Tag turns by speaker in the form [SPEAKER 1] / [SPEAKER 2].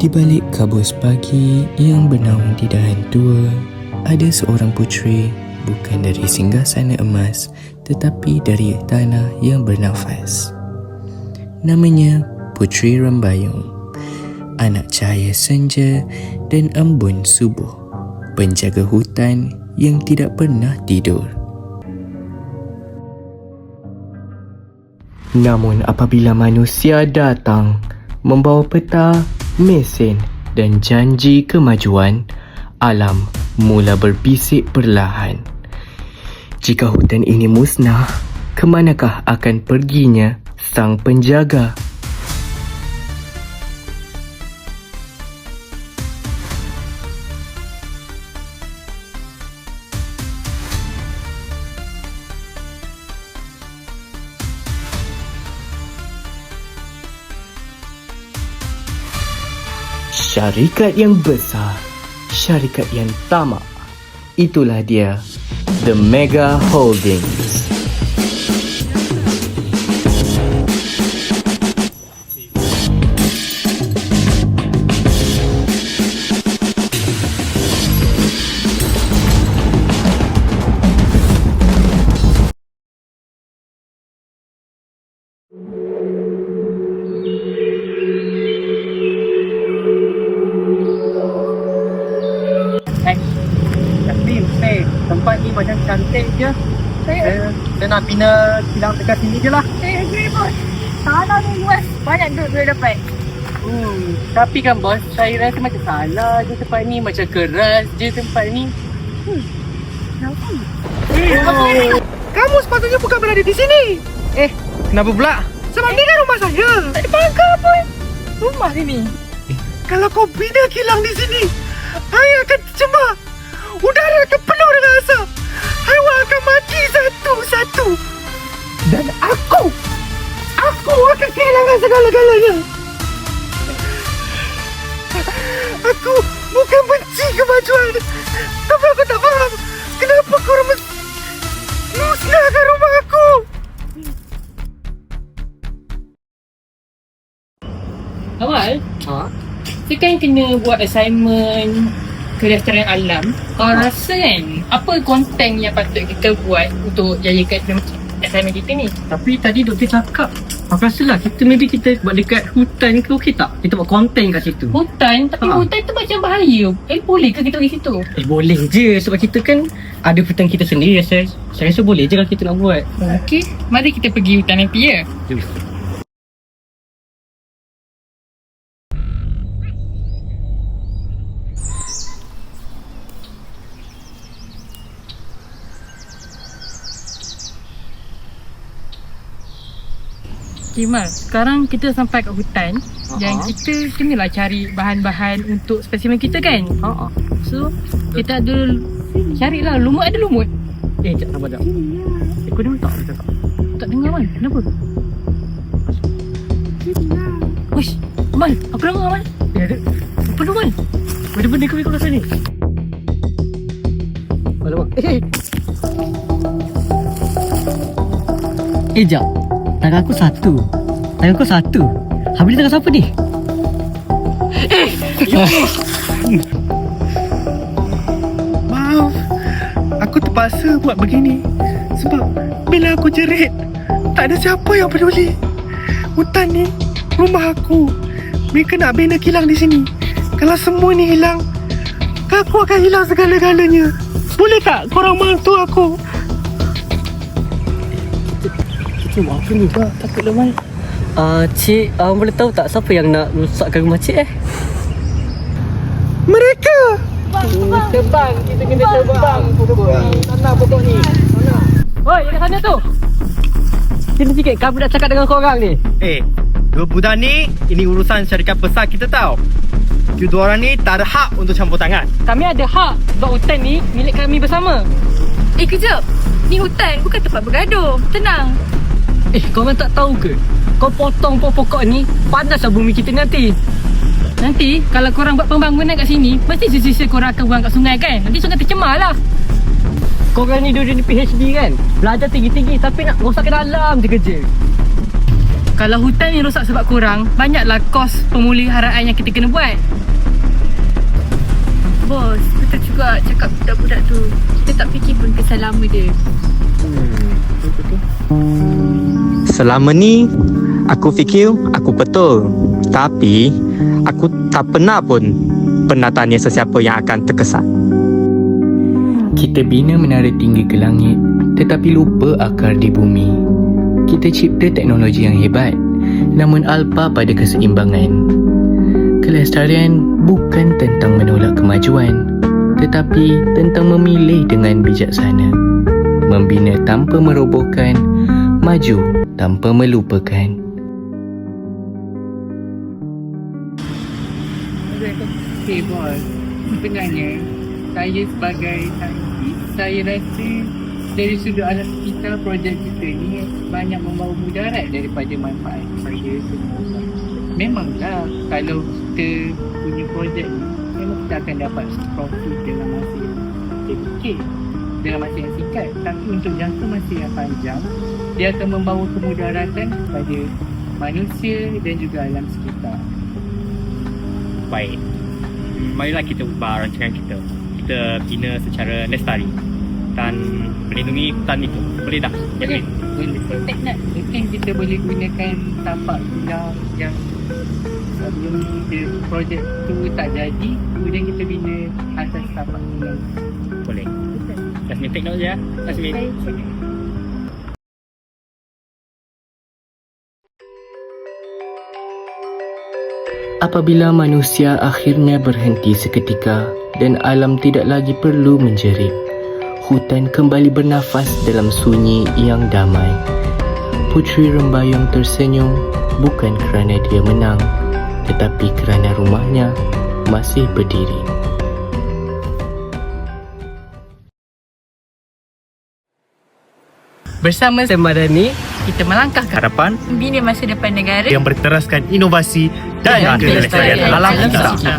[SPEAKER 1] Di balik kabus pagi yang bernaung di dahan tua, ada seorang puteri bukan dari singgah sana emas tetapi dari tanah yang bernafas. Namanya Puteri Rembayung, anak cahaya senja dan embun subuh, penjaga hutan yang tidak pernah tidur. Namun apabila manusia datang membawa peta, mesin dan janji kemajuan, alam mula berbisik perlahan. Jika hutan ini musnah, ke manakah akan perginya sang penjaga? Syarikat yang besar, syarikat yang tamak. Itulah dia, The Mega Holdings.
[SPEAKER 2] Cantik je saya, saya nak bina kilang dekat sini je lah
[SPEAKER 3] Eh, agree bos. Tanah ni luas. Banyak duit boleh dapat.
[SPEAKER 2] hmm, Tapi kan bos, saya rasa macam salah je tempat ni Macam keras je tempat ni
[SPEAKER 3] Kenapa?
[SPEAKER 2] oh.
[SPEAKER 4] Kamu sepatutnya bukan berada di sini.
[SPEAKER 2] Eh, kenapa pula?
[SPEAKER 4] Sebab ni kan rumah saya.
[SPEAKER 3] Tak pagar pun. Rumah sini.
[SPEAKER 4] Kalau kau bina kilang di sini, air akan tercemar. Udara akan penuh dengan asap. Akan mati satu-satu. Dan aku, aku akan kehilangan segala-galanya. Aku bukan benci kemajuan. Tapi aku tak faham kenapa korang mesti musnahkan rumah aku.
[SPEAKER 5] Awal,
[SPEAKER 2] Ha?
[SPEAKER 5] kita kan kena buat assignment kelestarian alam. Kau rasa kan, apa konten yang patut kita buat untuk jayakan assignment kita ni?
[SPEAKER 2] Tapi tadi doktor cakap Aku rasa lah kita maybe kita buat dekat hutan ke okey tak? Kita buat konten kat situ
[SPEAKER 5] Hutan, tapi
[SPEAKER 2] Ha.
[SPEAKER 5] hutan tu macam bahaya. Eh, boleh ke kita pergi situ?
[SPEAKER 2] Eh boleh je sebab kita kan ada hutan kita sendiri saya, saya rasa boleh je kalau kita nak buat
[SPEAKER 5] Okey, mari kita pergi hutan nanti ya. Okay Mal, sekarang kita sampai kat hutan.
[SPEAKER 2] Ha-ha.
[SPEAKER 5] Dan kita kenalah cari bahan-bahan untuk spesimen kita kan?
[SPEAKER 2] Ha
[SPEAKER 5] So, kita ada Carilah, lumut ada lumut?
[SPEAKER 2] Eh jap sabar jap? Eh kau dengar tak? Aku cakap?
[SPEAKER 5] Tak dengar Mal, kenapa? Wish, Mal, aku dengar Mal
[SPEAKER 2] Eh ada
[SPEAKER 5] Apa tu Mal?
[SPEAKER 2] Ada benda kau kat sini Alamak. Eh. Eh jap Tangan aku satu Tangan kau satu Habis tangan siapa ni?
[SPEAKER 4] Maaf, aku terpaksa buat begini sebab bila aku jerit, tak ada siapa yang peduli. Hutan ni rumah aku. Mereka nak bina kilang di sini. Kalau semua ni hilang, aku akan hilang segala-galanya. Boleh tak korang bantu aku?
[SPEAKER 2] Cik maafkan ni bang Takutlah Mal uh, Cik uh, boleh tahu tak siapa yang nak rusakkan rumah cik eh?
[SPEAKER 4] Mereka!
[SPEAKER 2] Terbang, kita kena terbang pokok ni Tanah pokok ni Tanah
[SPEAKER 5] Oi, yang kat sana tu
[SPEAKER 2] Sini sikit, kami nak cakap dengan korang ni
[SPEAKER 6] Eh, dua budak ni ini urusan syarikat besar kita tau. You dua orang ni tak ada hak untuk campur tangan.
[SPEAKER 5] Kami ada hak sebab hutan ni milik kami bersama
[SPEAKER 3] Eh, kejap. Ni hutan, bukan tempat bergaduh. Tenang.
[SPEAKER 2] Eh, korang tak tahu ke? Kau potong pokok-pokok ni, panaslah bumi kita nanti
[SPEAKER 5] Nanti kalau korang buat pembangunan kat sini Mesti sisa-sisa korang akan buang kat sungai kan Nanti sungai tercemar lah
[SPEAKER 2] Korang ni dua-dua ni PhD kan? Belajar tinggi-tinggi tapi nak rosakkan alam je kerja
[SPEAKER 7] Kalau hutan ni rosak sebab kurang, banyaklah kos pemuliharaan yang kita kena buat.
[SPEAKER 5] Bos, betul juga cakap budak-budak tu. Kita tak fikir pun kesan lama dia.
[SPEAKER 6] Selama ni aku fikir aku betul. Tapi aku tak pernah pun pernah tanya sesiapa yang akan terkesan.
[SPEAKER 1] Kita bina menara tinggi ke langit tetapi lupa akar di bumi. Kita cipta teknologi yang hebat namun alpa pada keseimbangan. Kelestarian bukan tentang menolak kemajuan tetapi tentang memilih dengan bijaksana. Membina tanpa merobohkan, maju tanpa melupakan.
[SPEAKER 7] Okay sebenarnya saya sebagai saintis, saya rasa dari sudut alam kita projek kita ni banyak membawa mudarat daripada manfaat saya semua. Memanglah kalau kita punya projek ni memang kita akan dapat profit dalam masa yang sedikit dalam masa yang singkat tapi untuk jangka masa yang panjang dia akan membawa kemudaratan kepada manusia dan juga alam sekitar.
[SPEAKER 6] Baik. Hmm, Marilah kita ubah rancangan kita. Kita bina secara lestari dan melindungi hutan itu. Boleh tak?
[SPEAKER 7] Boleh. Boleh. Mungkin kita boleh gunakan tapak tulang yang sebelum ni dia projek tu tak jadi kemudian kita bina atas tapak tulang.
[SPEAKER 6] Boleh. Jasmine take note ya. Jasmine.
[SPEAKER 1] Apabila manusia akhirnya berhenti seketika dan alam tidak lagi perlu menjerit, hutan kembali bernafas dalam sunyi yang damai. Putri Rembayung tersenyum bukan kerana dia menang, tetapi kerana rumahnya masih berdiri.
[SPEAKER 7] Bersama Semadani kita melangkah ke
[SPEAKER 8] Harapan
[SPEAKER 5] Bina masa depan negara.
[SPEAKER 8] yang berteraskan inovasi dan
[SPEAKER 7] Dan
[SPEAKER 8] kelestarian
[SPEAKER 7] alam
[SPEAKER 8] kita.
[SPEAKER 7] kita.